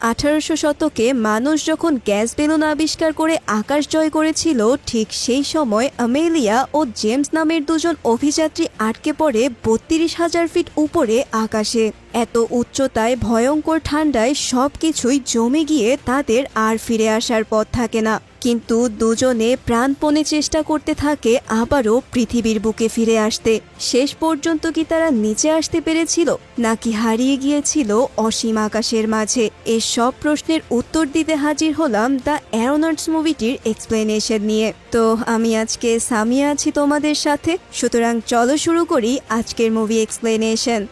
আঠারোশো শতকে মানুষ যখন গ্যাস বেলুন আবিষ্কার করে আকাশ জয় করেছিল, ঠিক সেই সময় আমেলিয়া ও জেমস নামের দুজন অভিযাত্রী আটকে পড়ে বত্রিশ হাজার ফিট উপরে আকাশে। এত উচ্চতায়, ভয়ঙ্কর ঠান্ডায় সব কিছুই জমে গিয়ে তাদের আর ফিরে আসার পথ থাকে না। কিন্তু দুজনে প্রাণপণে চেষ্টা করতে থাকে আবারও পৃথিবীর বুকে ফিরে আসতে। শেষ পর্যন্ত কি তারা নিচে আসতে পেরেছিল, নাকি হারিয়ে গিয়েছিল অসীম আকাশের মাঝে? এই সব প্রশ্নের উত্তর দিতে হাজির হলাম দ্য অ্যারোনটস মুভিটির এক্সপ্লেনেশন নিয়ে। তো, আমি আজকে সামিয়া আছি তোমাদের সাথে, সুতরাং চলো শুরু করি আজকের মুভি এক্সপ্লেনেশন।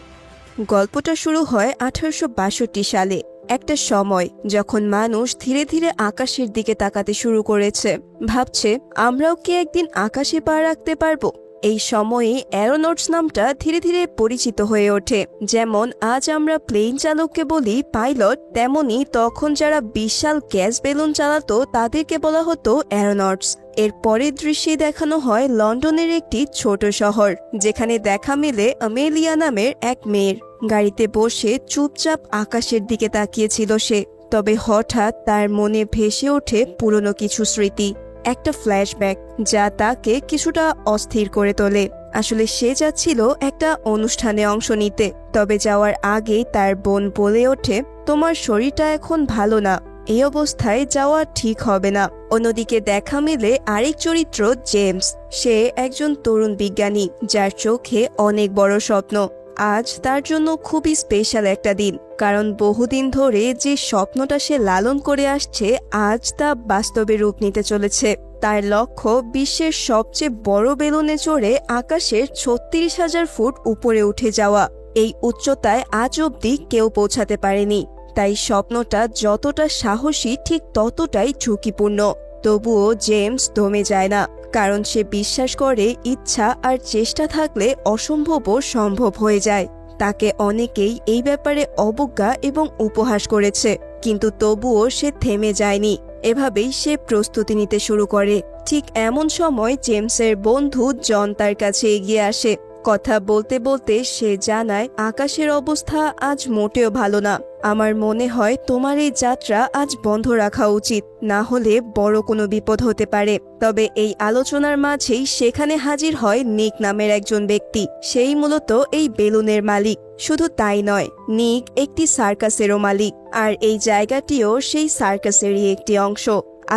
গল্পটা শুরু হয় আঠারোশো বাষট্টি সালে, একটা সময় যখন মানুষ ধীরে ধীরে আকাশের দিকে তাকাতে শুরু করেছে। ভাবছে, আমরাও কি একদিন আকাশে পা রাখতে পারব? এই সময়ে অ্যারোনটস নামটা ধীরে ধীরে পরিচিত হয়ে ওঠে। যেমন, আজ আমরা প্লেন চালককে বলি পাইলট, তেমনি তখন যারা বিশাল গ্যাস বেলুন চালাতো তাদেরকে বলা হতো অ্যারোনটস। এর পরের দৃশ্যে দেখানো হয় লন্ডনের একটি ছোট শহর, যেখানে দেখা মেলে আমেলিয়া নামের এক মেয়ের। গাড়িতে বসে চুপচাপ আকাশের দিকে তাকিয়েছিল সে, তবে হঠাৎ তার মনে ভেসে ওঠে পুরনো কিছু স্মৃতি, একটা ফ্ল্যাশব্যাক, যা তাকে কিছুটা অস্থির করে তোলে। আসলে সে যাচ্ছিল একটা অনুষ্ঠানে অংশ নিতে, তবে যাওয়ার আগেই তার বোন বলে ওঠে, তোমার শরীরটা এখন ভালো না, এই অবস্থায় যাওয়া ঠিক হবে না। অন্যদিকে দেখা মেলে আরেক চরিত্র, জেমস। সে একজন তরুণ বিজ্ঞানী, যার চোখে অনেক বড় স্বপ্ন। আজ তার জন্য খুবই স্পেশাল একটা দিন, কারণ বহুদিন ধরে যে স্বপ্নটা সে লালন করে আসছে, আজ তা বাস্তবে রূপ নিতে চলেছে। তার লক্ষ্য বিশ্বের সবচেয়ে বড় বেলুনে চড়ে আকাশের ছত্রিশ হাজার ফুট উপরে উঠে যাওয়া। এই উচ্চতায় আজ অবধি কেউ পৌঁছাতে পারেনি, তাই স্বপ্নটা যতটা সাহসী ঠিক ততটাই ঝুঁকিপূর্ণ। তবুও জেমস দমে যায় না। কারণ সে বিশ্বাস করে ইচ্ছা আর চেষ্টা থাকলে অসম্ভবও সম্ভব হয়ে যায়। তাকে অনেকেই এই ব্যাপারে অবজ্ঞা এবং উপহাস করেছে, কিন্তু তবুও সে থেমে যায়নি। এভাবেই সে প্রস্তুতি নিতে শুরু করে। ঠিক এমন সময় জেমসের বন্ধু জন তার কাছে এগিয়ে আসে। কথা বলতে বলতে সে জানায়, আকাশের অবস্থা আজ মোটেও ভালো না। আমার মনে হয় তোমার এই যাত্রা আজ বন্ধ রাখা উচিত, না হলে বড় কোনো বিপদ হতে পারে। তবে এই আলোচনার মাঝেই সেখানে হাজির হয় নিক নামের একজন ব্যক্তি। সেই মূলত এই বেলুনের মালিক। শুধু তাই নয়, নিক একটি সার্কাসেরও মালিক, আর এই জায়গাটিও সেই সার্কাসেরই একটি অংশ।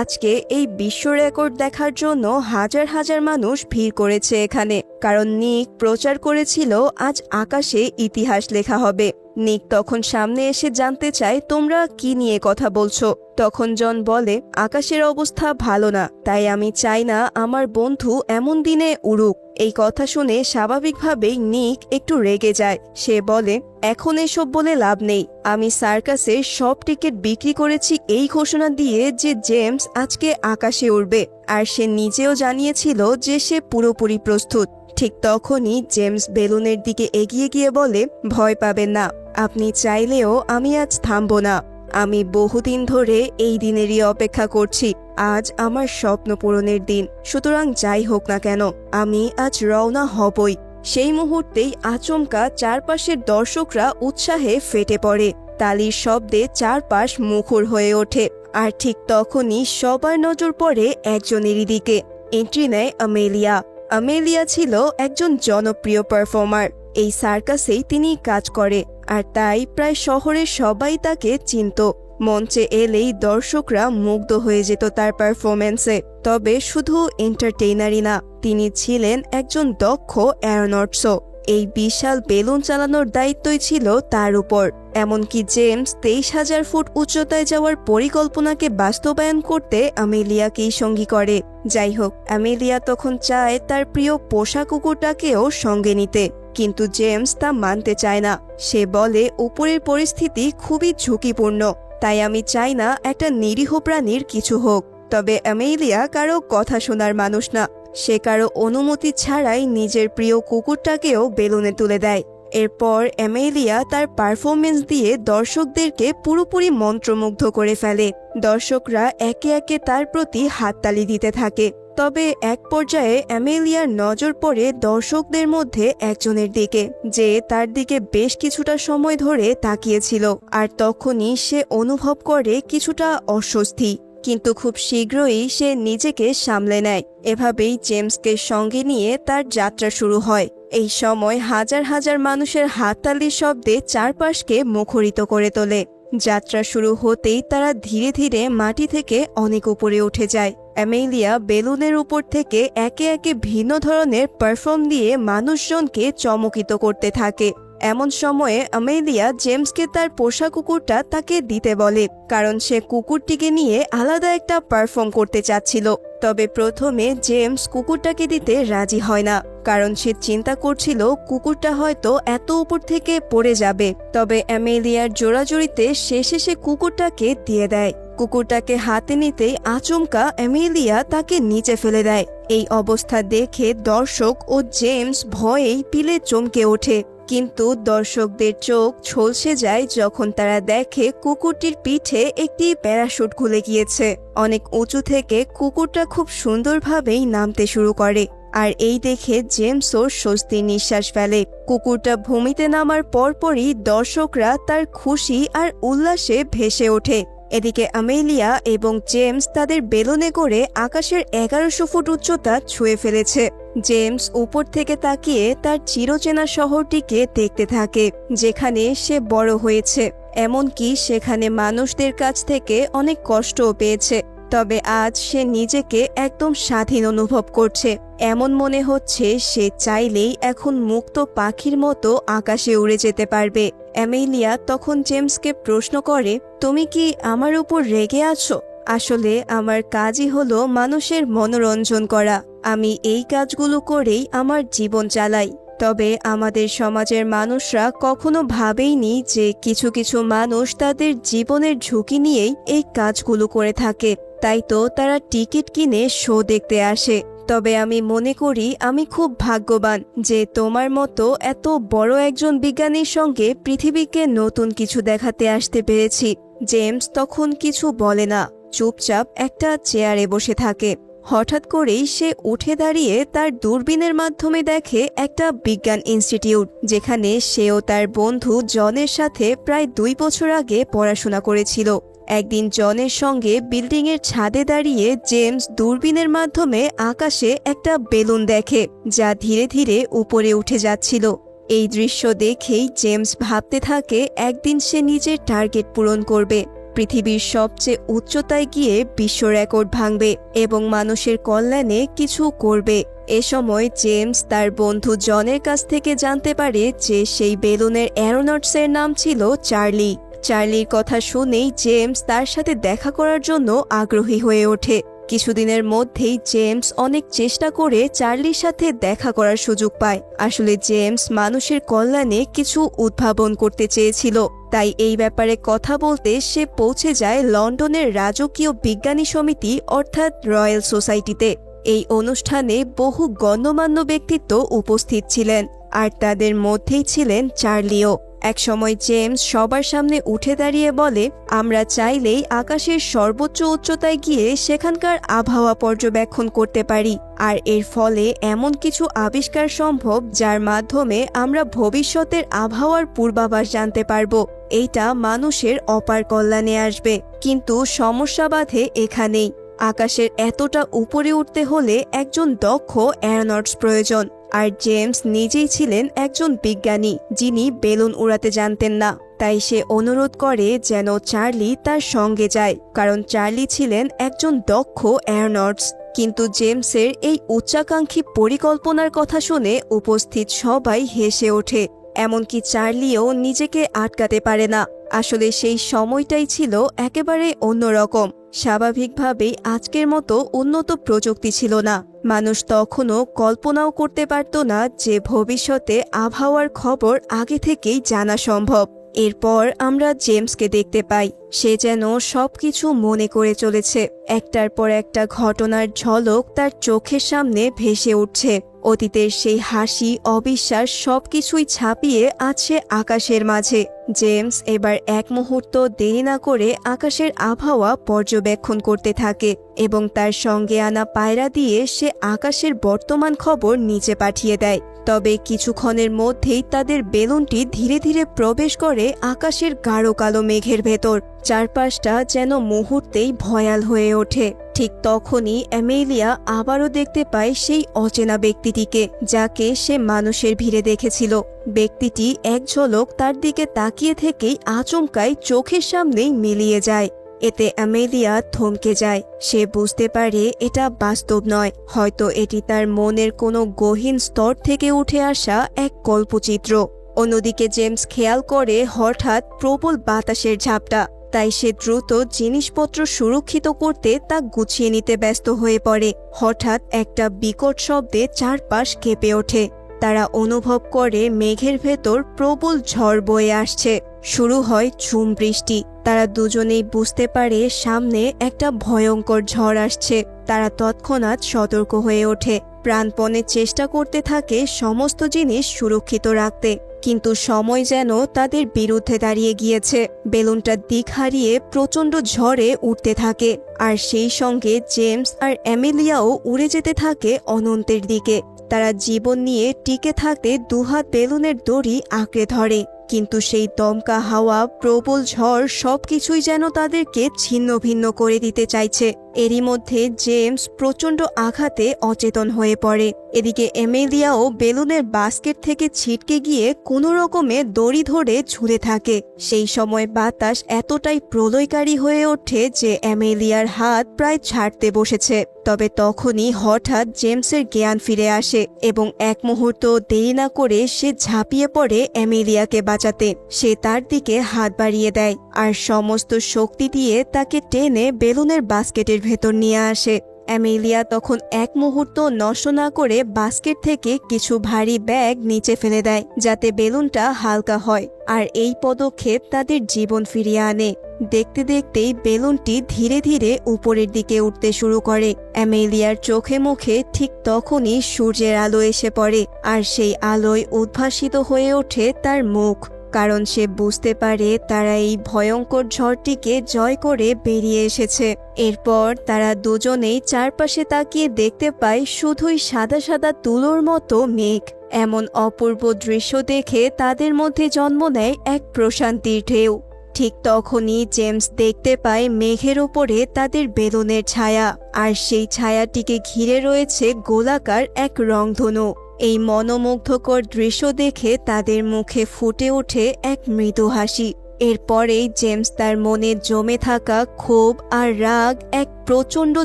আজকে এই বিশ্ব রেকর্ড দেখার জন্য হাজার হাজার মানুষ ভিড় করেছে এখানে, কারণ নিক প্রচার করেছিল, আজ আকাশে ইতিহাস লেখা হবে। নিক তখন সামনে এসে জানতে চায়, তোমরা কি নিয়ে কথা বলছো? তখন জন বলে, আকাশের অবস্থা ভালো না, তাই আমি চাই না আমার বন্ধু এমন দিনে উড়ুক। এই কথা শুনে স্বাভাবিকভাবেই নিক একটু রেগে যায়। সে বলে, এখন এসব বলে লাভ নেই। আমি সার্কাসের সব টিকিট বিক্রি করেছি এই ঘোষণা দিয়ে যে জেমস আজকে আকাশে উড়বে। আর সে নিজেও জানিয়েছিল যে সে পুরোপুরি প্রস্তুত। ঠিক তখনই জেমস বেলুনের দিকে এগিয়ে গিয়ে বলে, ভয় পাবেন না। আপনি চাইলেও আমি আজ থামব না। আমি বহুদিন ধরে এই দিনেরই অপেক্ষা করছি। আজ আমার স্বপ্ন পূরণের দিন। সুতরাং যাই হোক না কেন, আমি আজ রওনা হবই। সেই মুহূর্তেই আচমকা চারপাশের দর্শকরা উৎসাহে ফেটে পড়ে। তালির শব্দে চারপাশ মুখর হয়ে ওঠে। আর ঠিক তখনই সবার নজর পড়ে একজনেরই দিকে। এন্ট্রি নেয় আমেলিয়া। আমেলিয়া ছিল একজন জনপ্রিয় পারফর্মার। এই সার্কাসেই তিনি কাজ করে, আর তাই প্রায় শহরের সবাই তাকে চিনত। মঞ্চে এলেই দর্শকরা মুগ্ধ হয়ে যেত তার পারফরমেন্সে তবে শুধু এন্টারটেইনারই না, তিনি ছিলেন একজন দক্ষ অ্যারোনটসও এই বিশাল বেলুন চালানোর দায়িত্বই ছিল তার উপর। এমনকি জেমস তেইশ হাজার ফুট উচ্চতায় যাওয়ার পরিকল্পনাকে বাস্তবায়ন করতে আমেলিয়াকেই সঙ্গী করে। যাই হোক, আমেলিয়া তখন চায় তার প্রিয় পোষা কুকুরটাকেও সঙ্গে নিতে। কিন্তু জেমস তা মানতে চায় না। সে বলে, উপরের পরিস্থিতি খুবই ঝুঁকিপূর্ণ, তাই আমি চাই না একটা নিরীহ প্রাণীর কিছু হোক। তবে অ্যামেলিয়া কারও কথা শোনার মানুষ না। সে কারও অনুমতি ছাড়াই নিজের প্রিয় কুকুরটাকেও বেলুনে তুলে দেয়। এরপর অ্যামেলিয়া তার পারফরমেন্স দিয়ে দর্শকদেরকে পুরোপুরি মন্ত্রমুগ্ধ করে ফেলে। দর্শকরা একে একে তার প্রতি হাততালি দিতে থাকে। তবে এক পর্যায়ে অ্যামেলিয়ার নজর পড়ে দর্শকদের মধ্যে একজনের দিকে, যে তার দিকে বেশ কিছুটা সময় ধরে তাকিয়েছিল, আর তখনই সে অনুভব করে কিছুটা অস্বস্তি, কিন্তু খুব শীঘ্রই সে নিজেকে সামলে নেয়। এভাবেই জেমসকে সঙ্গে নিয়ে তার যাত্রা শুরু হয়। এই সময় হাজার হাজার মানুষের হাততালির শব্দে চারপাশকে মুখরিত করে তোলে। যাত্রা শুরু হতেই তারা ধীরে ধীরে মাটি থেকে অনেক উপরে উঠে যায়। অ্যামেলিয়া বেলুনের উপর থেকে একে একে ভিন্ন ধরনের পারফর্ম দিয়ে মানুষজনকে চমকিত করতে থাকে। এমন সময়ে আমেলিয়া জেমসকে তার পোষা কুকুরটা তাকে দিতে বলে, কারণ সে কুকুরটিকে নিয়ে আলাদা একটা পারফর্ম করতে চাচ্ছিল। তবে প্রথমে জেমস কুকুরটাকে দিতে রাজি হয় না, কারণ সে চিন্তা করছিল কুকুরটা হয়তো এত উপর থেকে পড়ে যাবে। তবে অ্যামেলিয়ার জোড়াজুড়িতে শেষে সে কুকুরটাকে দিয়ে দেয়। কুকুরটাকে হাতে নিতেই আচমকা অ্যামেলিয়া তাকে নিচে ফেলে দেয়। এই অবস্থা দেখে দর্শক ও জেমস ভয়েই পিলে চমকে ওঠে। কিন্তু দর্শকদের চোখ ঝলসে যায় যখন তারা দেখে কুকুরটির পিঠে একটি প্যারাশুট খুলে গিয়েছে। অনেক উঁচু থেকে কুকুরটা খুব সুন্দরভাবেই নামতে শুরু করে। আর এই দেখে জেমসও স্বস্তির নিঃশ্বাস ফেলে। কুকুরটা ভূমিতে নামার পরপরই দর্শকরা তার খুশি আর উল্লাসে ভেসে ওঠে। এদিকে আমেলিয়া এবং জেমস তাদের বেলুনে করে আকাশের এগারোশো ফুট উচ্চতা ছুঁয়ে ফেলেছে। জেমস উপর থেকে তাকিয়ে তার চিরচেনা শহরটিকে দেখতে থাকে, যেখানে সে বড় হয়েছে। এমনকি সেখানে মানুষদের কাছ থেকে অনেক কষ্টও পেয়েছে। তবে আজ সে নিজেকে একদম স্বাধীন অনুভব করছে। এমন মনে হচ্ছে সে চাইলেই এখন মুক্ত পাখির মতো আকাশে উড়ে যেতে পারবে। অ্যামেলিয়া তখন জেমসকে প্রশ্ন করে, তুমি কি আমার উপর রেগে আছো? আসলে আমার কাজই হলো মানুষের মনোরঞ্জন করা। আমি এই কাজগুলো করেই আমার জীবন চালাই। তবে আমাদের সমাজের মানুষরা কখনো ভাবেইনি যে কিছু কিছু মানুষ তাদের জীবনের ঝুঁকি নিয়েই এই কাজগুলো করে থাকে। তাই তো তারা টিকিট কিনে শো দেখতে আসে। তবে আমি মনে করি আমি খুব ভাগ্যবান যে তোমার মতো এত বড় একজন বিজ্ঞানীর সঙ্গে পৃথিবীকে নতুন কিছু দেখাতে আসতে পেরেছি। জেমস তখন কিছু বলে না, চুপচাপ একটা চেয়ারে বসে থাকে। হঠাৎ করেই সে উঠে দাঁড়িয়ে তার দূরবীনের মাধ্যমে দেখে একটা বিজ্ঞান ইনস্টিটিউট, যেখানে সেও তার বন্ধু জনের সাথে প্রায় দুই বছর আগে পড়াশোনা করেছিল। একদিন জনের সঙ্গে বিল্ডিংয়ের ছাদে দাঁড়িয়ে জেমস দূরবীনের মাধ্যমে আকাশে একটা বেলুন দেখে, যা ধীরে ধীরে উপরে উঠে যাচ্ছিল। এই দৃশ্য দেখেই জেমস ভাবতে থাকে, একদিন সে নিজের টার্গেট পূরণ করবে। পৃথিবীর সবচেয়ে উচ্চতায় গিয়ে বিশ্ব রেকর্ড ভাঙবে এবং মানুষের কল্যাণে কিছু করবে। এ সময় জেমস তার বন্ধু জনের কাছ থেকে জানতে পারে যে সেই বেলুনের অ্যারোনটসের নাম ছিল চার্লি। চার্লির কথা শুনেই জেমস তার সাথে দেখা করার জন্য আগ্রহী হয়ে ওঠে। কিছুদিনের মধ্যেই জেমস অনেক চেষ্টা করে চার্লির সাথে দেখা করার সুযোগ পায়। আসলে জেমস মানুষের কল্যাণে কিছু উদ্ভাবন করতে চেয়েছিল। তাই এই ব্যাপারে কথা বলতে সে পৌঁছে যায় লন্ডনের রাজকীয় বিজ্ঞানী সমিতি, অর্থাৎ রয়্যাল সোসাইটিতে। এই অনুষ্ঠানে বহু গণ্যমান্য ব্যক্তিত্ব উপস্থিত ছিলেন, আর তাদের মধ্যেই ছিলেন চার্লিও। একসময় জেমস সবার সামনে উঠে দাঁড়িয়ে বলে, আমরা চাইলেই আকাশের সর্বোচ্চ উচ্চতায় গিয়ে সেখানকার আবহাওয়া পর্যবেক্ষণ করতে পারি। আর এর ফলে এমন কিছু আবিষ্কার সম্ভব যার মাধ্যমে আমরা ভবিষ্যতের আবহাওয়ার পূর্বাভাস জানতে পারব। এইটা মানুষের অপার কল্যাণে আসবে। কিন্তু সমস্যা বাধে এখানেই। আকাশের এতটা উপরে উঠতে হলে একজন দক্ষ অ্যারোনটস প্রয়োজন। আর জেমস নিজেই ছিলেন একজন বিজ্ঞানী যিনি বেলুন উড়াতে জানতেন না। তাই সে অনুরোধ করে যেন চার্লি তার সঙ্গে যায়, কারণ চার্লি ছিলেন একজন দক্ষ অ্যারোনটস। কিন্তু জেমসের এই উচ্চাকাঙ্ক্ষী পরিকল্পনার কথা শুনে উপস্থিত সবাই হেসে ওঠে, এমনকি চার্লিও নিজেকে আটকাতে পারে না। আসলে সেই সময়টাই ছিল একেবারে অন্যরকম। স্বাভাবিকভাবেই আজকের মতো উন্নত প্রযুক্তি ছিল না। মানুষ তখনও কল্পনাও করতে পারত না যে ভবিষ্যতে আবহাওয়ার খবর আগে থেকেই জানা সম্ভব। এরপর আমরা জেমসকে দেখতে পাই। সে যেন সবকিছু মনে করে চলেছে। একটার পর একটা ঘটনার ঝলক তার চোখের সামনে ভেসে উঠছে। অতীতের সেই হাসি, অবিশ্বাস সবকিছুই ছাপিয়ে আছে আকাশের মাঝে। জেমস এবার এক মুহূর্ত দেরি না করে আকাশের আবহাওয়া পর্যবেক্ষণ করতে থাকে এবং তার সঙ্গে আনা পায়রা দিয়ে সে আকাশের বর্তমান খবর নিচে পাঠিয়ে দেয়। তবে কিছুক্ষণের মধ্যেই তাদের বেলুনটি ধীরে ধীরে প্রবেশ করে আকাশের গাঢ় কালো মেঘের ভেতর। চারপাশটা যেন মুহূর্তেই ভয়াল হয়ে ওঠে। ঠিক তখনই অ্যামেলিয়া আবারও দেখতে পায় সেই অচেনা ব্যক্তিটিকে, যাকে সে মানুষের ভিড়ে দেখেছিল। ব্যক্তিটি এক ঝলক তার দিকে তাকিয়ে থেকেই আচমকায় চোখের সামনেই মিলিয়ে যায়। এতে অ্যামেলিয়া থমকে যায়। সে বুঝতে পারে এটা বাস্তব নয়। হয়তো এটি তার মনের কোনো গহীন স্তর থেকে উঠে আসা এক কল্পচিত্র। অন্যদিকে জেমস খেয়াল করে হঠাৎ প্রবল বাতাসের ঝাপটা। তাই সে দ্রুত জিনিসপত্র সুরক্ষিত করতে তা গুছিয়ে নিতে ব্যস্ত হয়ে পড়ে। হঠাৎ একটা বিকট শব্দে চারপাশ কেঁপে ওঠে। তারা অনুভব করে মেঘের ভেতর প্রবল ঝড় বয়ে আসছে। শুরু হয় ঝুম বৃষ্টি। তারা দুজনেই বুঝতে পারে সামনে একটা ভয়ঙ্কর ঝড় আসছে। তারা তৎক্ষণাৎ সতর্ক হয়ে ওঠে। প্রাণপণে চেষ্টা করতে থাকে সমস্ত জিনিস সুরক্ষিত রাখতে। কিন্তু সময় যেন তাদের বিরুদ্ধে দাঁড়িয়ে গিয়েছে। বেলুনটা দিক হারিয়ে প্রচণ্ড ঝড়ে উঠতে থাকে, আর সেই সঙ্গে জেমস আর অ্যামেলিয়াও উড়ে যেতে থাকে অনন্তের দিকে। তারা জীবন নিয়ে টিকে থাকতে দুহাত বেলুনের দড়ি আঁকড়ে ধরে, কিন্তু সেই দমকা হাওয়া, প্রবল ঝড় সবকিছুই যেন তাদেরকে ছিন্ন ভিন্ন করে দিতে চাইছে। এরই মধ্যে জেমস প্রচণ্ড আঘাতে অচেতন হয়ে পড়ে। এদিকে এমেলিয়াও বেলুনের বাস্কেট থেকে ছিটকে গিয়ে কোনো রকমে দড়ি ধরে ঝুলে থাকে। সেই সময় বাতাস এতটাই প্রলয়কারী হয়ে ওঠে যে এমেলিয়ার হাত প্রায় ছাড়তে বসেছে। তবে তখনই হঠাৎ জেমসের জ্ঞান ফিরে আসে এবং এক মুহূর্ত দেরি না করে সে ঝাঁপিয়ে পড়ে এমেলিয়াকে বাঁচাতে। সে তার দিকে হাত বাড়িয়ে দেয়। আর সমস্ত শক্তি দিয়ে তাকে টেনে বেলুনের বাস্কেটের ভেতর নিয়ে আসে। অ্যামেলিয়া তখন এক মুহূর্ত নষ্ট না করে বাস্কেট থেকে কিছু ভারী ব্যাগ নিচে ফেলে দেয়, যাতে বেলুনটা হালকা হয় আর এই পদক্ষেপ তাদের জীবন ফিরিয়ে আনে। দেখতে দেখতেই বেলুনটি ধীরে ধীরে উপরের দিকে উঠতে শুরু করে। অ্যামেলিয়ার চোখে মুখে ঠিক তখনই সূর্যের আলো এসে পড়ে আর সেই আলোয় উদ্ভাসিত হয়ে ওঠে তার মুখ। কারণ সে বুঝতে পারে তারা এই ভয়ঙ্কর ঝড়টিকে জয় করে বেরিয়ে এসেছে। এরপর তারা দুজনেই চারপাশে তাকিয়ে দেখতে পায় শুধুই সাদা সাদা তুলোর মতো মেঘ। এমন অপূর্ব দৃশ্য দেখে তাদের মধ্যে জন্ম নেয় এক প্রশান্তির ঢেউ। ঠিক তখনই জেমস দেখতে পায় মেঘের ওপরে তাদের বেলুনের ছায়া। আর সেই ছায়াটিকে ঘিরে রয়েছে গোলাকার এক রংধনু। এই মনোমুগ্ধকর দৃশ্য দেখে তাদের মুখে ফুটে ওঠে এক মৃদু হাসি। এরপরেই জেমস তার মনে জমে থাকা ক্ষোভ আর রাগ এক প্রচণ্ড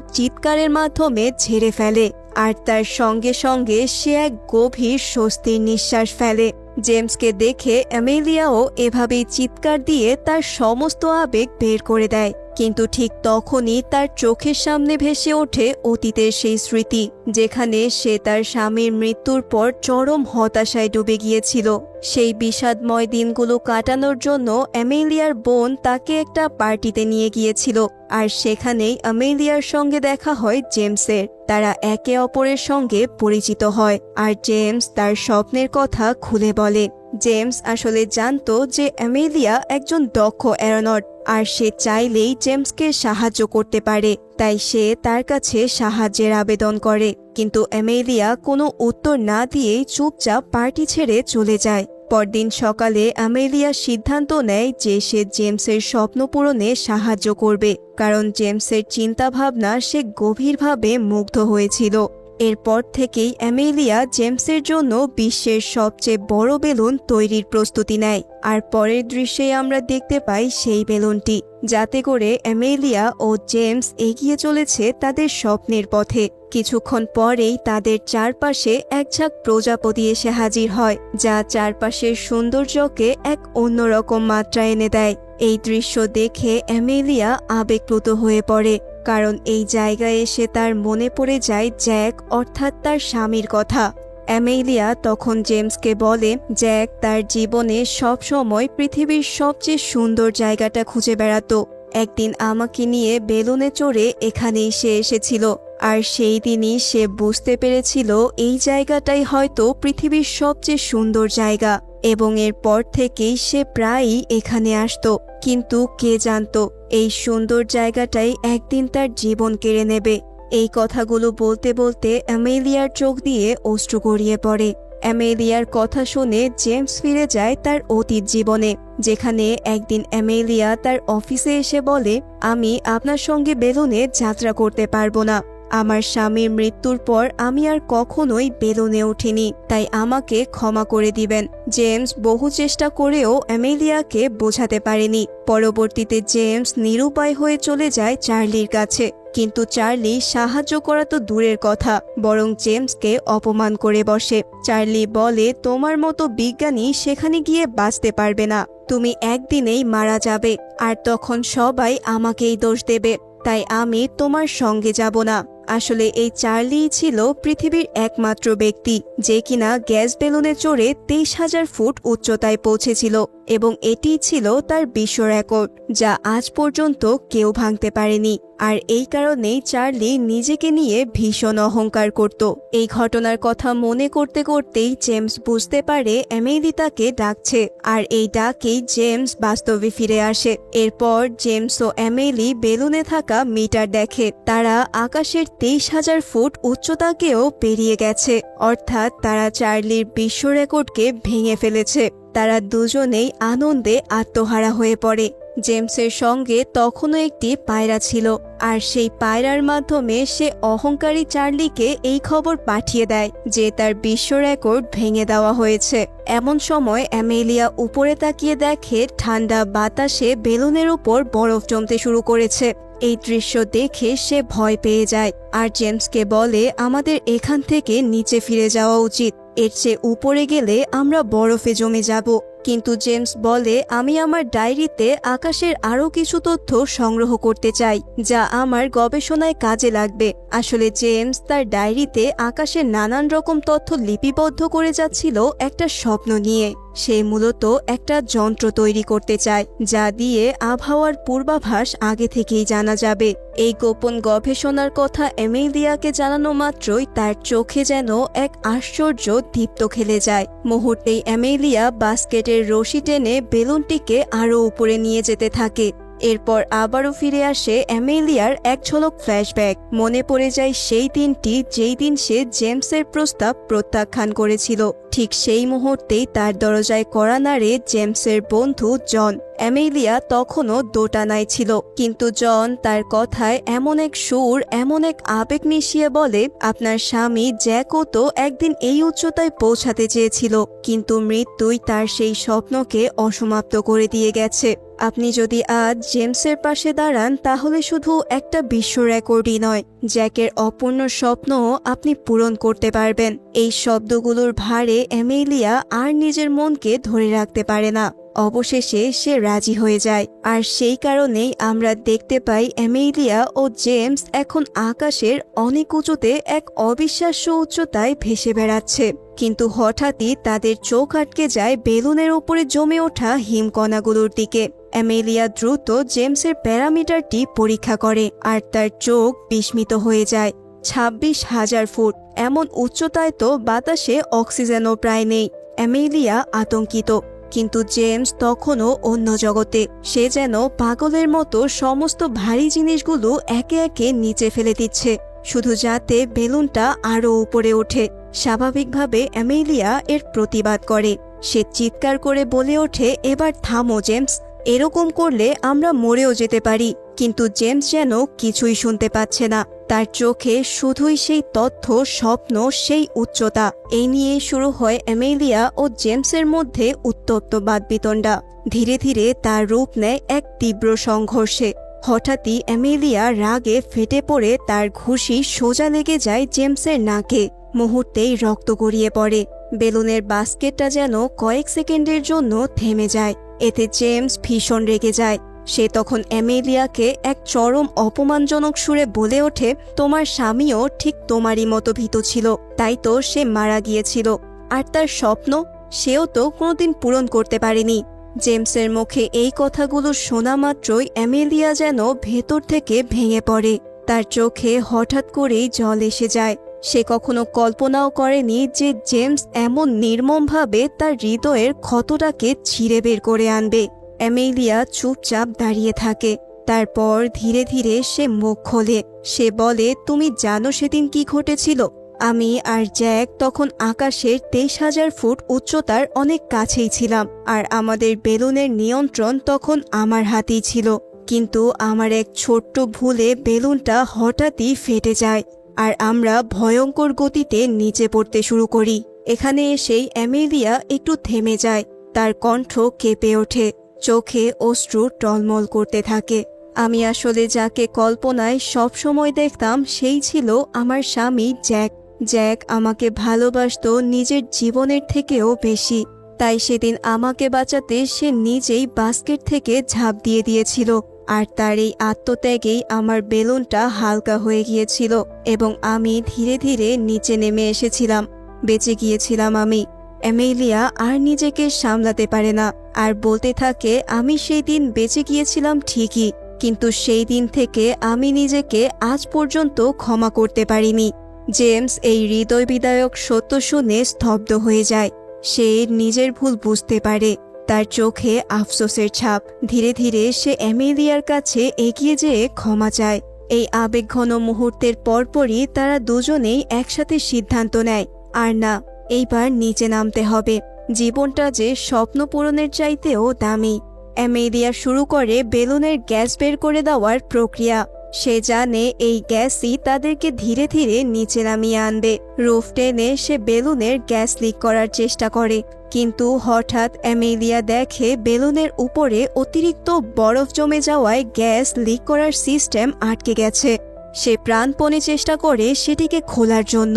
চিৎকারের মাধ্যমে ঝেড়ে ফেলে, আর তার সঙ্গে সঙ্গে সে এক গভীর স্বস্তির নিঃশ্বাস ফেলে। জেমসকে দেখে অ্যামেলিয়াও এভাবেই চিৎকার দিয়ে তার সমস্ত আবেগ বের করে দেয়। কিন্তু ঠিক তখনই তার চোখের সামনে ভেসে ওঠে অতীতের সেই স্মৃতি, যেখানে সে তার স্বামীর মৃত্যুর পর চরম হতাশায় ডুবে গিয়েছিল। সেই বিষাদময় দিনগুলো কাটানোর জন্য অ্যামেলিয়ার বোন তাকে একটা পার্টিতে নিয়ে গিয়েছিল, আর সেখানেই অ্যামেলিয়ার সঙ্গে দেখা হয় জেমসের। তারা একে অপরের সঙ্গে পরিচিত হয়, আর জেমস তার স্বপ্নের কথা খুলে বলে। জেমস আসলে জানতো যে অ্যামেলিয়া একজন দক্ষ অ্যারোনট, আর সে চাইলেই জেমসকে সাহায্য করতে পারে, তাই সে তার কাছে সাহায্যের আবেদন করে। কিন্তু অ্যামেলিয়া কোনো উত্তর না দিয়েই চুপচাপ পার্টি ছেড়ে চলে যায়। পরদিন সকালে অ্যামেলিয়া সিদ্ধান্ত নেয় যে সে জেমসের স্বপ্ন পূরণে সাহায্য করবে, কারণ জেমসের চিন্তাভাবনা সে গভীরভাবে মুগ্ধ হয়েছিল। এরপর থেকেই অ্যামেলিয়া জেমসের জন্য বিশ্বের সবচেয়ে বড় বেলুন তৈরির প্রস্তুতি নেয়। আর পরের দৃশ্যে আমরা দেখতে পাই সেই বেলুনটি, যাতে করে অ্যামেলিয়া ও জেমস এগিয়ে চলেছে তাদের স্বপ্নের পথে। কিছুক্ষণ পরেই তাদের চারপাশে এক ঝাঁক প্রজাপতি এসে হাজির হয়, যা চারপাশের সৌন্দর্যকে এক অন্যরকম মাত্রা এনে দেয়। এই দৃশ্য দেখে অ্যামেলিয়া আবেগপ্লুত হয়ে পড়ে। কারণ এই জায়গায় এসে তার মনে পড়ে যায় জ্যাক অর্থাৎ তার স্বামীর কথা। অ্যামেলিয়া তখন জেমসকে বলে, জ্যাক তার জীবনে সব সময় পৃথিবীর সবচেয়ে সুন্দর জায়গাটা খুঁজে বেড়াতো। একদিন আমাকে নিয়ে বেলুনে চড়ে এখানেই সে এসেছিল। আর সেই দিনই সে বুঝতে পেরেছিল এই জায়গাটাই হয়তো পৃথিবীর সবচেয়ে সুন্দর জায়গা। এবং এরপর থেকেই সে প্রায়ই এখানে আসত। কিন্তু কে জানত, এই সুন্দর জায়গাটাই একদিন তার জীবন কেড়ে নেবে। এই কথাগুলো বলতে বলতে অ্যামেলিয়ার চোখ দিয়ে অশ্রু গড়িয়ে পড়ে। অ্যামেলিয়ার কথা শুনে জেমস ফিরে যায় তার অতীত জীবনে, যেখানে একদিন অ্যামেলিয়া তার অফিসে এসে বলে, আমি আপনার সঙ্গে বেলুনে যাত্রা করতে পারব না। আমার স্বামীর মৃত্যুর পর আমি আর কখনোই বেলুনে উঠিনি, তাই আমাকে ক্ষমা করে দিবেন। জেমস বহু চেষ্টা করেও অ্যামেলিয়াকে বোঝাতে পারেনি। পরবর্তীতে জেমস নিরুপায় হয়ে চলে যায় চার্লির কাছে। কিন্তু চার্লি সাহায্য করা তো দূরের কথা, বরং জেমসকে অপমান করে বসে। চার্লি বলে, তোমার মতো বিজ্ঞানী সেখানে গিয়ে বাঁচতে পারবে না। তুমি একদিনেই মারা যাবে, আর তখন সবাই আমাকেই দোষ দেবে। তাই আমি তোমার সঙ্গে যাব না। আসলে এই চার্লিই ছিল পৃথিবীর একমাত্র ব্যক্তি, যে কিনা গ্যাস বেলুনে চড়ে তেইশ হাজার ফুট উচ্চতায় পৌঁছেছিল এবং এটি ছিল তার বিশ্ব রেকর্ড, যা আজ পর্যন্ত কেউ ভাঙতে পারেনি। আর এই কারণেই চার্লি নিজেকে নিয়ে ভীষণ অহংকার করত। এই ঘটনার কথা মনে করতে করতেই জেমস বুঝতে পারে এমেলি তাকে ডাকছে, আর এই ডাকেই জেমস বাস্তবে ফিরে আসে। এরপর জেমস ও এমেলি বেলুনে থাকা মিটার দেখে। তারা আকাশের তেইশ হাজার ফুট উচ্চতাকেও পেরিয়ে গেছে, অর্থাৎ তারা চার্লির বিশ্ব রেকর্ডকে ভেঙে ফেলেছে। তারা দুজনেই আনন্দে আত্মহারা হয়ে পড়ে। জেমসের সঙ্গে তখনও একটি পায়রা ছিল, আর সেই পায়রার মাধ্যমে সে অহংকারী চার্লিকে এই খবর পাঠিয়ে দেয় যে তার বিশ্ব রেকর্ড ভেঙে দেওয়া হয়েছে। এমন সময় অ্যামেলিয়া উপরে তাকিয়ে দেখে ঠান্ডা বাতাসে বেলুনের উপর বরফ জমতে শুরু করেছে। এই দৃশ্য দেখে সে ভয় পেয়ে যায়, আর জেমসকে বলে, আমাদের এখান থেকে নিচে ফিরে যাওয়া উচিত। এর চেয়ে উপরে গেলে আমরা বরফে জমে যাব। কিন্তু জেমস বলে, আমি আমার ডায়েরিতে আকাশের আরও কিছু তথ্য সংগ্রহ করতে চাই, যা আমার গবেষণায় কাজে লাগবে। আসলে জেমস তার ডায়েরিতে আকাশের নানান রকম তথ্য লিপিবদ্ধ করে যাচ্ছিল একটা স্বপ্ন নিয়ে। সে মূলত একটা যন্ত্র তৈরি করতে চায়, যা দিয়ে আবহাওয়ার পূর্বাভাস আগে থেকেই জানা যাবে। এই গোপন গবেষণার কথা এমেলিয়াকে জানানো মাত্রই তার চোখে যেন এক আশ্চর্য দীপ্ত খেলে যায়। মুহূর্তেই এমেলিয়া বাস্কেটের রশি টেনে বেলুনটিকে আরও উপরে নিয়ে যেতে থাকে। এরপর আবারও ফিরে আসে অ্যামেলিয়ার এক ঝলক ফ্ল্যাশব্যাক। মনে পড়ে যায় সেই দিনটি যেই দিন সে জেমসের প্রস্তাব প্রত্যাখ্যান করেছিল। ঠিক সেই মুহূর্তেই তার দরজায় কড়া নাড়ে জেমসের বন্ধু জন। অ্যামেলিয়া তখনও দোটানায় ছিল। কিন্তু জন তার কথায় এমন এক সুর, এমন এক আবেগ মিশিয়ে বলে, আপনার স্বামী জ্যাকও তো একদিন এই উচ্চতায় পৌঁছাতে চেয়েছিল। কিন্তু মৃত্যুই তার সেই স্বপ্নকে অসমাপ্ত করে দিয়ে গেছে। আপনি যদি আজ জেমসের পাশে দাঁড়ান, তাহলে শুধু একটা বিশ্ব রেকর্ডই নয়, জ্যাকের অপূর্ণ স্বপ্নও আপনি পূরণ করতে পারবেন। এই শব্দগুলোর ভারে এমেলিয়া আর নিজের মনকে ধরে রাখতে পারে না। অবশেষে সে রাজি হয়ে যায়। আর সেই কারণেই আমরা দেখতে পাই এমেলিয়া ও জেমস এখন আকাশের অনেক উঁচুতে এক অবিশ্বাস্য উচ্চতায় ভেসে বেড়াচ্ছে। কিন্তু হঠাৎই তাদের চোখ আটকে যায় বেলুনের ওপরে জমে ওঠা হিমকণাগুলোর দিকে। অ্যামেলিয়া দ্রুত জেমসের প্যারামিটারটি পরীক্ষা করে আর তার চোখ বিস্মিত হয়ে যায়। ছাব্বিশ হাজার ফুট, এমন উচ্চতায় তো বাতাসে অক্সিজেনও প্রায় নেই অ্যামেলিয়া আতঙ্কিত। কিন্তু জেমস তখনও অন্য জগতে, সে যেন পাগলের মতো সমস্ত ভারী জিনিসগুলো একে একে নিচে ফেলে দিচ্ছে। শুধু যাতে বেলুনটা আরও উপরে ওঠে, স্বাভাবিকভাবে অ্যামেলিয়া এর প্রতিবাদ করে। সে চিৎকার করে বলে ওঠে, এবার থামো জেমস এরকম করলে আমরা মরেও যেতে পারি, কিন্তু জেমস যেন কিছুই শুনতে পাচ্ছে না। তার চোখে শুধুই সেই তথ্য, স্বপ্ন, সেই উচ্চতা। এই নিয়ে শুরু হয় এমেলিয়া ও জেমসের মধ্যে উত্তপ্ত বাদবিতণ্ডা ধীরে ধীরে তার রূপ নেয় এক তীব্র সংঘর্ষে। হঠাৎই এমেলিয়া রাগে ফেটে পড়ে, তার ঘুষি সোজা লেগে যায় জেমসের নাকে। মুহূর্তেই রক্ত গড়িয়ে পড়ে। বেলুনের বাস্কেটটা যেন কয়েক সেকেন্ডের জন্য থেমে যায়। এতে জেমস ভীষণ রেগে যায়। সে তখন অ্যামেলিয়াকে এক চরম অপমানজনক সুরে বলে ওঠে, তোমার স্বামীও ঠিক তোমারই মতো ভীত ছিল, তাই তো সে মারা গিয়েছিল। আর তার স্বপ্ন, সেও তো কোনোদিন পূরণ করতে পারেনি। জেমসের মুখে এই কথাগুলো শোনা মাত্রই অ্যামেলিয়া যেন ভেতর থেকে ভেঙে পড়ে। তার চোখে হঠাৎ করেই জল এসে যায়। সে কখনো কল্পনাও করেনি যে জেমস এমন নির্মমভাবে তার হৃদয়ের ক্ষতটাকে ছিঁড়ে বের করে আনবে। অ্যামেলিয়া চুপচাপ দাঁড়িয়ে থাকে। তারপর ধীরে ধীরে সে মুখ খোলে। সে বলে, তুমি জানো সেদিন কি ঘটেছিল? আমি আর জ্যাক তখন আকাশের তেইশ হাজার ফুট উচ্চতার অনেক কাছেই ছিলাম, আর আমাদের বেলুনের নিয়ন্ত্রণ তখন আমার হাতেই ছিল। কিন্তু আমার এক ছোট্ট ভুলে বেলুনটা হঠাৎই ফেটে যায়। আর আমরা ভয়ঙ্কর গতিতে নিচে পড়তে শুরু করি। এখানে এসেই অ্যামেলিয়া একটু থেমে যায়। তার কণ্ঠ কেঁপে ওঠে। চোখে অশ্রু টলমল করতে থাকে। আমি আসলে যাকে কল্পনায় সবসময় দেখতাম, সেই ছিল আমার স্বামী জ্যাক। জ্যাক আমাকে ভালোবাসত নিজের জীবনের থেকেও বেশি। তাই সেদিন আমাকে বাঁচাতে সে নিজেই বাস্কেট থেকে ঝাঁপ দিয়ে দিয়েছিল। আর তার এই আত্মত্যাগেই আমার বেলুনটা হালকা হয়ে গিয়েছিল এবং আমি ধীরে ধীরে নিচে নেমে এসেছিলাম, বেঁচে গিয়েছিলাম আমি। অ্যামেলিয়া আর নিজেকে সামলাতে পারে না, আর বলতে থাকে, আমি সেই দিন বেঁচে গিয়েছিলাম ঠিকই, কিন্তু সেই দিন থেকে আমি নিজেকে আজ পর্যন্ত ক্ষমা করতে পারিনি। জেমস এই হৃদয় বিদায়ক সত্য শুনে স্তব্ধ হয়ে যায়। সে নিজের ভুল বুঝতে পারে। তার চোখে আফসোসের ছাপ। ধীরে ধীরে সে অ্যামেলিয়ার কাছে এগিয়ে যেয়ে ক্ষমা চায়। এই আবেগঘন মুহূর্তের পরপরই তারা দুজনেই একসাথে সিদ্ধান্ত নেয়। আর না, এইবার নিচে নামতে হবে। জীবনটা যে স্বপ্ন পূরণের চাইতেও দামি। অ্যামেলিয়া শুরু করে বেলুনের গ্যাস বের করে দেওয়ার প্রক্রিয়া। সে জানে এই গ্যাসই তাদেরকে ধীরে ধীরে নিচে নামিয়ে আনবে। রুফ টেনে সে বেলুনের গ্যাস লিক করার চেষ্টা করে, কিন্তু হঠাৎ অ্যামেলিয়া দেখে বেলুনের উপরে অতিরিক্ত বরফ জমে যাওয়ায় গ্যাস লিক করার সিস্টেম আটকে গেছে। সে প্রাণপণে চেষ্টা করে সেটিকে খোলার জন্য,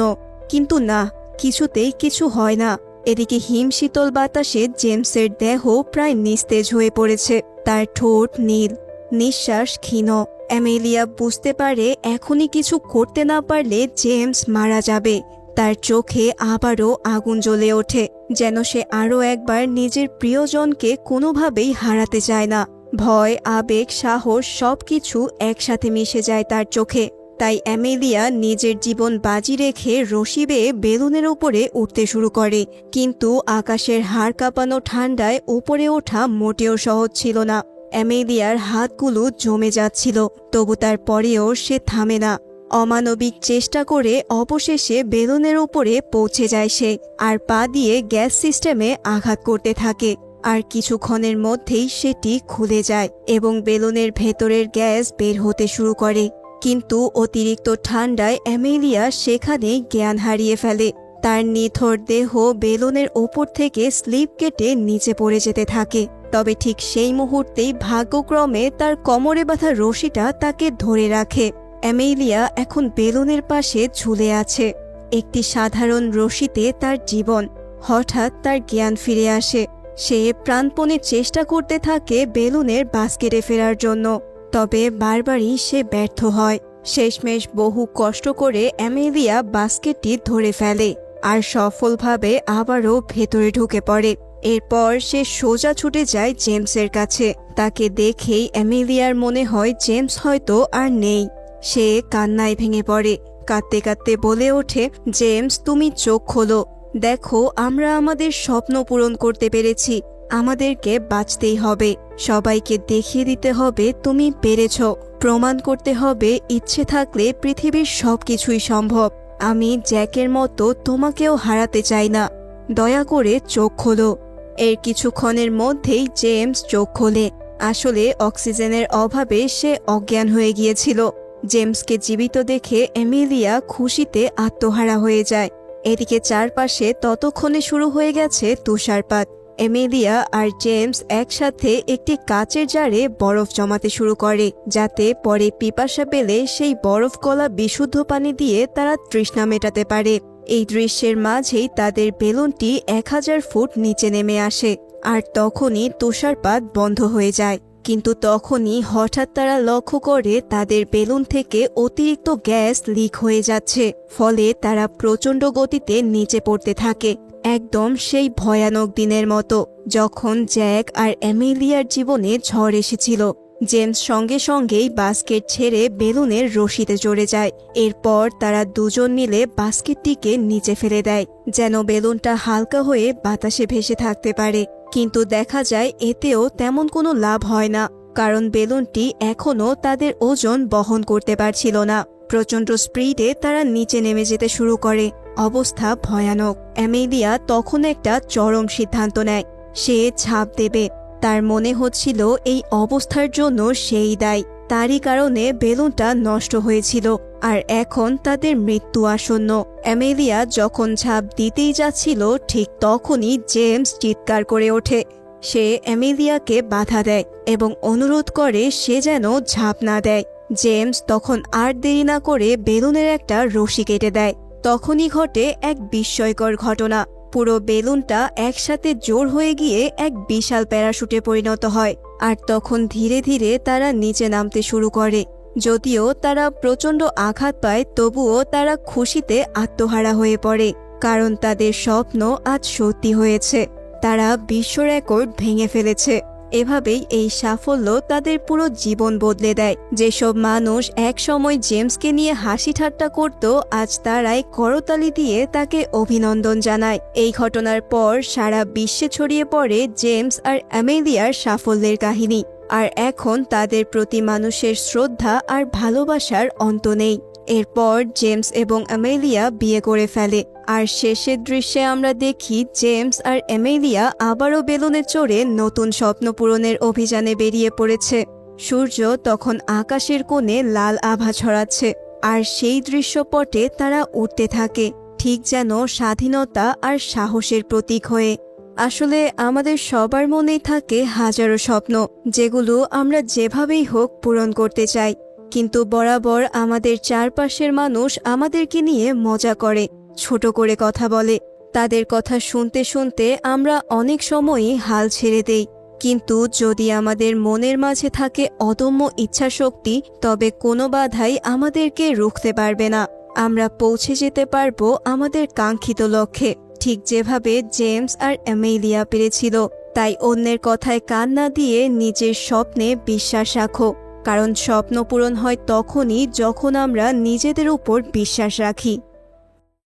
কিন্তু না, কিছুতেই কিছু হয় না। এদিকে হিমশীতল বাতাসে জেমসের দেহ প্রায় নিস্তেজ হয়ে পড়েছে, তার ঠোঁট নীল, নিঃশ্বাস ক্ষীণ। অ্যামেলিয়া বুঝতে পারে এখনই কিছু করতে না পারলে জেমস মারা যাবে। তার চোখে আবারও আগুন জ্বলে ওঠে, যেন সে আরও একবার নিজের প্রিয়জনকে কোনোভাবেই হারাতে চায় না। ভয়, আবেগ, সাহস সবকিছু একসাথে মিশে যায় তার চোখে। তাই অ্যামেলিয়া নিজের জীবন বাজি রেখে রশি বেয়ে বেলুনের উপরে উঠতে শুরু করে। কিন্তু আকাশের হাড় কাঁপানো ঠান্ডায় উপরে ওঠা মোটেও সহজ ছিল না। অ্যামেলিয়ার হাতগুলো জমে যাচ্ছিল, তবু তার পরেও সে থামে না। অমানবিক চেষ্টা করে অবশেষে বেলুনের উপরে পৌঁছে যায় সে, আর পা দিয়ে গ্যাস সিস্টেমে আঘাত করতে থাকে। আর কিছুক্ষণের মধ্যেই সেটি খুলে যায় এবং বেলুনের ভেতরের গ্যাস বের হতে শুরু করে। কিন্তু অতিরিক্ত ঠান্ডায় অ্যামেলিয়া সেখানে জ্ঞান হারিয়ে ফেলে। তার নিথর দেহ বেলুনের ওপর থেকে স্লিপ কেটে নিচে পড়ে যেতে থাকে। তবে ঠিক সেই মুহূর্তেই ভাগ্যক্রমে তার কোমরে বাঁধা রশিটা তাকে ধরে রাখে। অ্যামেলিয়া এখন বেলুনের পাশে ঝুলে আছে। একটি সাধারণ রশিতে তার জীবন। হঠাৎ তার জ্ঞান ফিরে আসে। সে প্রাণপণে চেষ্টা করতে থাকে বেলুনের বাস্কেটে ফেরার জন্য। তবে বারবারই সে ব্যর্থ হয়। শেষমেশ বহু কষ্ট করে অ্যামেলিয়া বাস্কেটটি ধরে ফেলে। আর সফলভাবে আবারও ভেতরে ঢুকে পড়ে। এরপর সে সোজা ছুটে যায় জেমসের কাছে। তাকে দেখেই অ্যামেলিয়ার মনে হয় জেমস হয়তো আর নেই। সে কান্নায় ভেঙে পড়ে। কাঁদতে কাঁদতে বলে ওঠে, জেমস, তুমি চোখ খোলো। দেখো, আমরা আমাদের স্বপ্ন পূরণ করতে পেরেছি। আমাদেরকে বাঁচতেই হবে। সবাইকে দেখিয়ে দিতে হবে তুমি পেরেছ। প্রমাণ করতে হবে ইচ্ছে থাকলে পৃথিবীর সব কিছুই সম্ভব। আমি জ্যাকের মতো তোমাকেও হারাতে চাই না। দয়া করে চোখ খোলো। এর কিছুক্ষণের মধ্যেই জেমস চোখ খোলে। আসলে অক্সিজেনের অভাবে সে অজ্ঞান হয়ে গিয়েছিল। জেমসকে জীবিত দেখে এমিলিয়া খুশিতে আত্মহারা হয়ে যায়। এদিকে চারপাশে ততক্ষণে শুরু হয়ে গেছে তুষারপাত। এমিলিয়া আর জেমস একসাথে একটি কাচের জারে বরফ জমাতে শুরু করে, যাতে পরে পিপাসা পেলে সেই বরফ গলা বিশুদ্ধ পানি দিয়ে তারা তৃষ্ণা মেটাতে পারে। এই দৃশ্যের মাঝেই তাদের বেলুনটি এক হাজার ফুট নিচে নেমে আসে, আর তখনই তুষারপাত বন্ধ হয়ে যায়। কিন্তু তখনই হঠাৎ তারা লক্ষ্য করে তাদের বেলুন থেকে অতিরিক্ত গ্যাস লিক হয়ে যাচ্ছে, ফলে তারা প্রচণ্ড গতিতে নিচে পড়তে থাকে, একদম সেই ভয়ানক দিনের মতো, যখন জ্যাক আর অ্যামেলিয়ার জীবনে ঝড় এসেছিল। জেমস সঙ্গে সঙ্গেই বাস্কেট ছেড়ে বেলুনের রশিতে চড়ে যায়। এরপর তারা দুজন মিলে বাস্কেটটিকে নিচে ফেলে দেয়, যেন বেলুনটা হালকা হয়ে বাতাসে ভেসে থাকতে পারে। কিন্তু দেখা যায় এতেও তেমন কোনো লাভ হয় না, কারণ বেলুনটি এখনও তাদের ওজন বহন করতে পারছিল না। প্রচণ্ড স্পিডে তারা নিচে নেমে যেতে শুরু করে। অবস্থা ভয়ানক। অ্যামেলিয়া তখন একটা চরম সিদ্ধান্ত নেয়। সে ছাপ দেবে। তার মনে হচ্ছিল এই অবস্থার জন্য সেই দায়। তারই কারণে বেলুনটা নষ্ট হয়েছিল, আর এখন তাদের মৃত্যু আসন্ন। অ্যামেলিয়া যখন ঝাঁপ দিতেই যাচ্ছিল, ঠিক তখনই জেমস চিৎকার করে ওঠে। সে অ্যামেলিয়াকে বাধা দেয় এবং অনুরোধ করে সে যেন ঝাঁপ না দেয়। জেমস তখন আর দেরি না করে বেলুনের একটা রশি কেটে দেয়। তখনই ঘটে এক বিস্ময়কর ঘটনা। পুরো বেলুনটা একসাথে জোর হয়ে গিয়ে এক বিশাল প্যারাশুটে পরিণত হয়, আর তখন ধীরে ধীরে তারা নিচে নামতে শুরু করে। যদিও তারা প্রচণ্ড আঘাত পায়, তবুও তারা খুশিতে আত্মহারা হয়ে পড়ে, কারণ তাদের স্বপ্ন আজ সত্যি হয়েছে। তারা বিশ্ব রেকর্ড ভেঙে ফেলেছে। এভাবেই এই সাফল্য তাদের পুরো জীবন বদলে দেয়। যেসব মানুষ একসময় জেমসকে নিয়ে হাসি ঠাট্টা করত, আজ তারাই করতালি দিয়ে তাকে অভিনন্দন জানায়। এই ঘটনার পর সারা বিশ্বে ছড়িয়ে পড়ে জেমস আর অ্যামেলিয়ার সাফল্যের কাহিনী। আর এখন তাদের প্রতি মানুষের শ্রদ্ধা আর ভালোবাসার অন্ত নেই। এরপর জেমস এবং অ্যামেলিয়া বিয়ে করে ফেলে। আর শেষের দৃশ্যে আমরা দেখি জেমস আর অ্যামেলিয়া আবারও বেলুনে চড়ে নতুন স্বপ্ন পূরণের অভিযানে বেরিয়ে পড়েছে। সূর্য তখন আকাশের কোণে লাল আভা ছড়াচ্ছে, আর সেই দৃশ্যপটে তারা উঠতে থাকে, ঠিক যেন স্বাধীনতা আর সাহসের প্রতীক হয়ে। আসলে আমাদের সবার মনেই থাকে হাজারো স্বপ্ন, যেগুলো আমরা যেভাবেই হোক পূরণ করতে চাই। কিন্তু বরাবর আমাদের চারপাশের মানুষ আমাদেরকে নিয়ে মজা করে, ছোট করে কথা বলে। তাদের কথা শুনতে শুনতে আমরা অনেক সময়ই হাল ছেড়ে দেই। কিন্তু যদি আমাদের মনের মাঝে থাকে অদম্য ইচ্ছাশক্তি, তবে কোনো বাধাই আমাদেরকে রুখতে পারবে না। আমরা পৌঁছে যেতে পারব আমাদের কাঙ্ক্ষিত লক্ষ্যে। ঠিক যেভাবে জেমস আর অ্যামেলিয়া পেরেছিল, তাই অন্যের কথায় কান না দিয়ে নিজের স্বপ্নে বিশ্বাস রাখো। কারণ স্বপ্ন পূরণ হয় তখনই যখন আমরা নিজেদের উপর বিশ্বাস রাখি।